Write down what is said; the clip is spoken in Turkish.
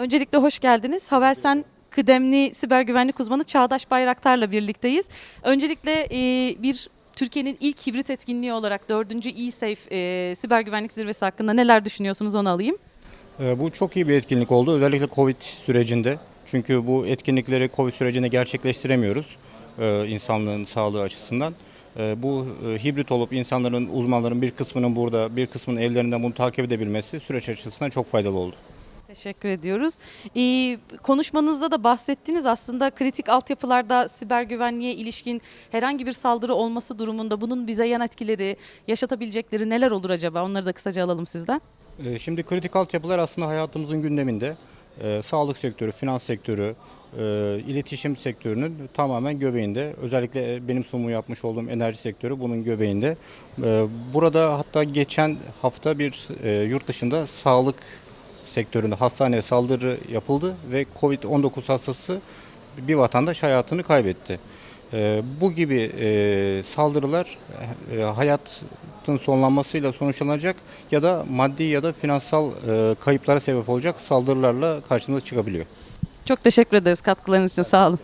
Öncelikle hoş geldiniz. Havelsen kıdemli siber güvenlik uzmanı Çağdaş Bayraktar'la birlikteyiz. Öncelikle e, bir Türkiye'nin ilk hibrit etkinliği olarak 4. eSafe e, siber güvenlik zirvesi hakkında neler düşünüyorsunuz onu alayım. Ee, Bu çok iyi bir etkinlik oldu. Özellikle Covid sürecinde. Çünkü bu etkinlikleri Covid sürecinde gerçekleştiremiyoruz e, insanlığın sağlığı açısından. E, Bu e, hibrit olup insanların, uzmanların bir kısmının burada, bir kısmının evlerinden bunu takip edebilmesi süreç açısından çok faydalı oldu. Teşekkür ediyoruz. E, konuşmanızda da bahsettiniz aslında kritik altyapılarda siber güvenliğe ilişkin herhangi bir saldırı olması durumunda bunun bize yan etkileri, yaşatabilecekleri neler olur acaba? Onları da kısaca alalım sizden. E, Şimdi kritik altyapılar aslında hayatımızın gündeminde. E, Sağlık sektörü, finans sektörü, e, iletişim sektörünün tamamen göbeğinde. Özellikle e, benim sunumu yapmış olduğum enerji sektörü bunun göbeğinde. E, Burada hatta geçen hafta bir e, yurt dışında sağlık sektöründe hastaneye saldırı yapıldı ve Covid-19 hastası bir vatandaş hayatını kaybetti. E, Bu gibi e, saldırılar e, hayatın sonlanmasıyla sonuçlanacak ya da maddi ya da finansal e, kayıplara sebep olacak saldırılarla karşımıza çıkabiliyor. Çok teşekkür ederiz katkılarınız için. Sağ olun.